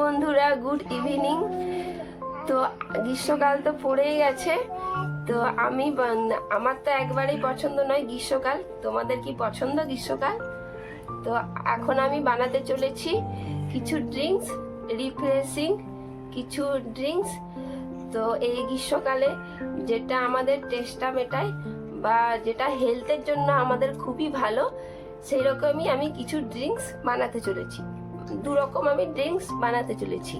বন্ধুরা good evening তো গ্রীষ্মকাল তো পড়েই গেছে। তো আমি আমার তো একবারেই পছন্দ নয় গ্রীষ্মকাল। তোমাদের কি পছন্দ গ্রীষ্মকাল? তো এখন আমি বানাতে চলেছি কিছু ড্রিঙ্কস রিফ্রেশিং কিছু ড্রিঙ্কস তো এই গ্রীষ্মকালে যেটা আমাদের টেস্টটা মেটায় বা যেটা হেলথের জন্য আমাদের খুবই ভালো, সেই রকমই আমি কিছু ড্রিঙ্কস বানাতে চলেছি। দু রকম আমি ড্রিঙ্কস বানাতে চলেছি।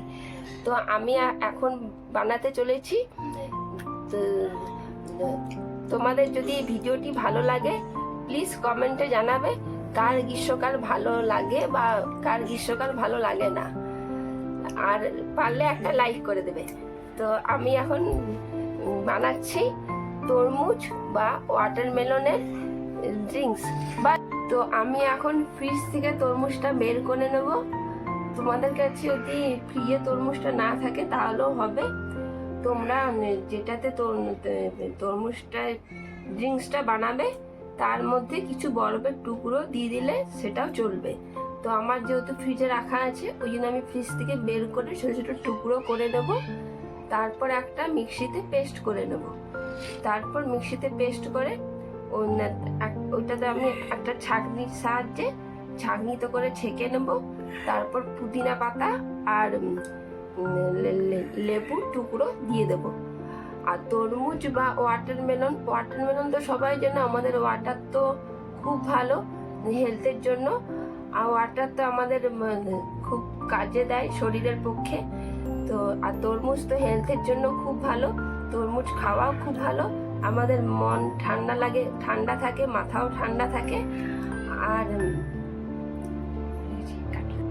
তো আমি এখন বানাতে চলেছি। তোমাদের যদি ভিডিওটি ভালো লাগে প্লিজ কমেন্টে জানাবে কার গ্রীষ্মকাল ভালো লাগে বা কার গ্রীষ্মকাল ভালো লাগে না। আর পারলে একটা লাইক করে দেবে। তো আমি এখন বানাচ্ছি তরমুজ বা ওয়াটারমেলনের ড্রিঙ্কস বা তো আমি এখন ফ্রিজ থেকে তরমুজটা বের করে নেব। তোমাদের কাছে যদি ফ্রিজে তরমুজটা না থাকে তাহলেও হবে। তোমরা যেটাতে তোর- তরমুজটা ড্রিঙ্কসটা বানাবে, তার মধ্যে কিছু বরফের টুকরো দিয়ে দিলে সেটাও চলবে। তো আমার যেহেতু ফ্রিজে রাখা আছে, ওই জন্য আমি ফ্রিজ থেকে বের করে ছোটো ছোটো টুকরো করে নেব। তারপর একটা মিক্সিতে পেস্ট করে নেব। তারপর মিক্সিতে পেস্ট করে ওইটাতে আমি একটা ছাঁকনির সাহায্যে ছাঁকনিতে করে ছেঁকে নেব। তারপর পুদিনা পাতা আর উম, লে- লে- টুকরো দিয়ে দেব। আর তরমুজ বা ওয়াটারমেলন ওয়াটারমেলন তো সবাই জানে আমাদের ওয়াটার তো খুব ভালো হেলথের জন্য। আর ওয়াটার তো আমাদের খুব কাজে দেয় শরীরের পক্ষে। তো আর তরমুজ তো হেলথের জন্য খুব ভালো। তরমুজ খাওয়াও খুব ভালো। আমাদের মন ঠান্ডা লাগে, ঠান্ডা থাকে, মাথাও ঠান্ডা থাকে। আর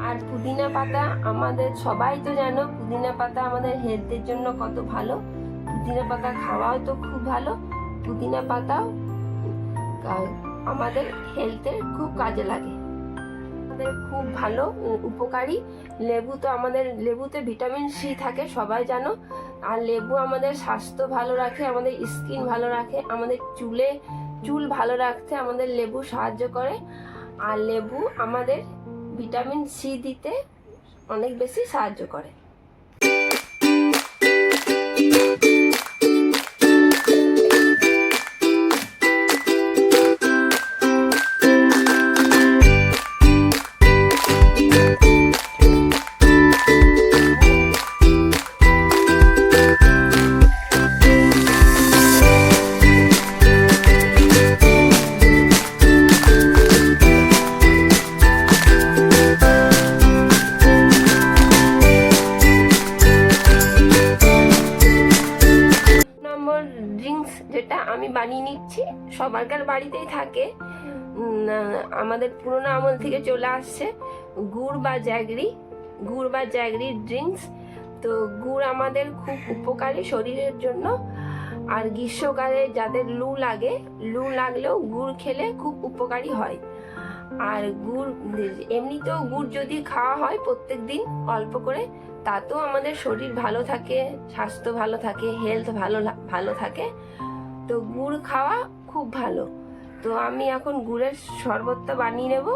আর পুদিনা পাতা আমাদের সবাই তো জানো, পুদিনা পাতা আমাদের হেলথের জন্য কত ভালো। পুদিনা পাতা খাওয়াও তো খুব ভালো। পুদিনা পাতাও আমাদের হেলথের খুব কাজে লাগে। আমাদের খুব ভালো উপকারী। লেবু তো আমাদের, লেবুতে ভিটামিন সি থাকে, সবাই জানো। আর লেবু আমাদের স্বাস্থ্য ভালো রাখে, আমাদের স্কিন ভালো রাখে, আমাদের চুলে চুল ভালো রাখতে আমাদের লেবু সাহায্য করে। আর লেবু আমাদের ভিটামিন সি দিতে অনেক বেশি সাহায্য করে। সবারকার বাড়িতেই থাকে। আমাদের পুরোনো আমল থেকে চলে আসছে গুড় বা জ্যাগরি। গুড় বা জ্যাগরির ড্রিঙ্কস তো গুড় আমাদের খুব উপকারী শরীরের জন্য। আর গ্রীষ্মকালে যাদের লু লাগে, লু লাগলেও গুড় খেলে খুব উপকারী হয়। আর গুড়, এমনিতেও গুড় যদি খাওয়া হয় প্রত্যেক দিন অল্প করে, তাতেও আমাদের শরীর ভালো থাকে, স্বাস্থ্য ভালো থাকে হেলথ ভালো ভালো থাকে। তো গুড় খাওয়া খুব ভালো। তো আমি এখন গুড়ের শরবতটা বানিয়ে নেব।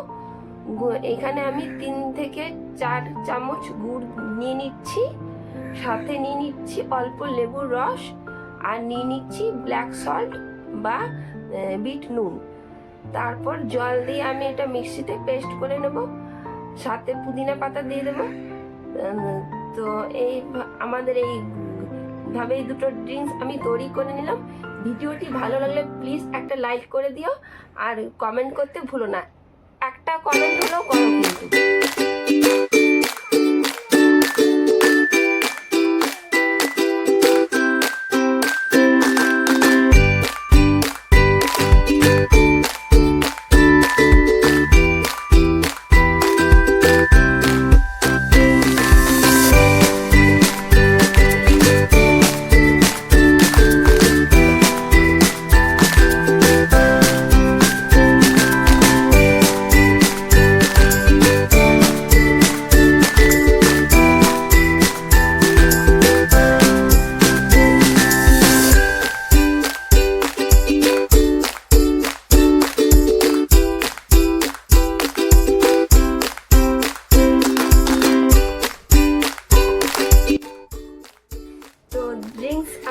এখানে আমি তিন থেকে চার চামচ গুড় নিয়ে নিচ্ছি। সাথে নিয়ে নিচ্ছি অল্প লেবুর রস আর নিয়ে নিচ্ছি ব্ল্যাক সল্ট বা বিট নুন। তারপর জল দিয়ে আমি এটা মিক্সিতে পেস্ট করে নেব। সাথে পুদিনা পাতা দিয়ে দেবো। তো এই আমাদের এই ভাবে দুটো ড্রিঙ্কস আমি তৈরি করে নিলাম। ভিডিওটি ভালো লাগলে প্লিজ একটা লাইক করে দিও আর কমেন্ট করতে ভুলো না। একটা কমেন্ট হলেও করো কিন্তু।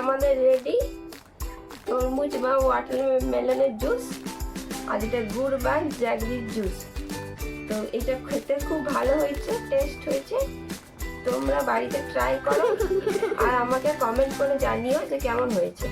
আমাদের রেডি তরমুজ বা ওয়াটার মেলনের জুস আর এটা গুড় বা জ্যাগরির জুস তো এটা খেতে খুব ভালো হয়েছে টেস্ট হয়েছে। তোমরা বাড়িতে ট্রাই করো, আর আমাকে কমেন্ট করে জানিও যে কেমন হয়েছে।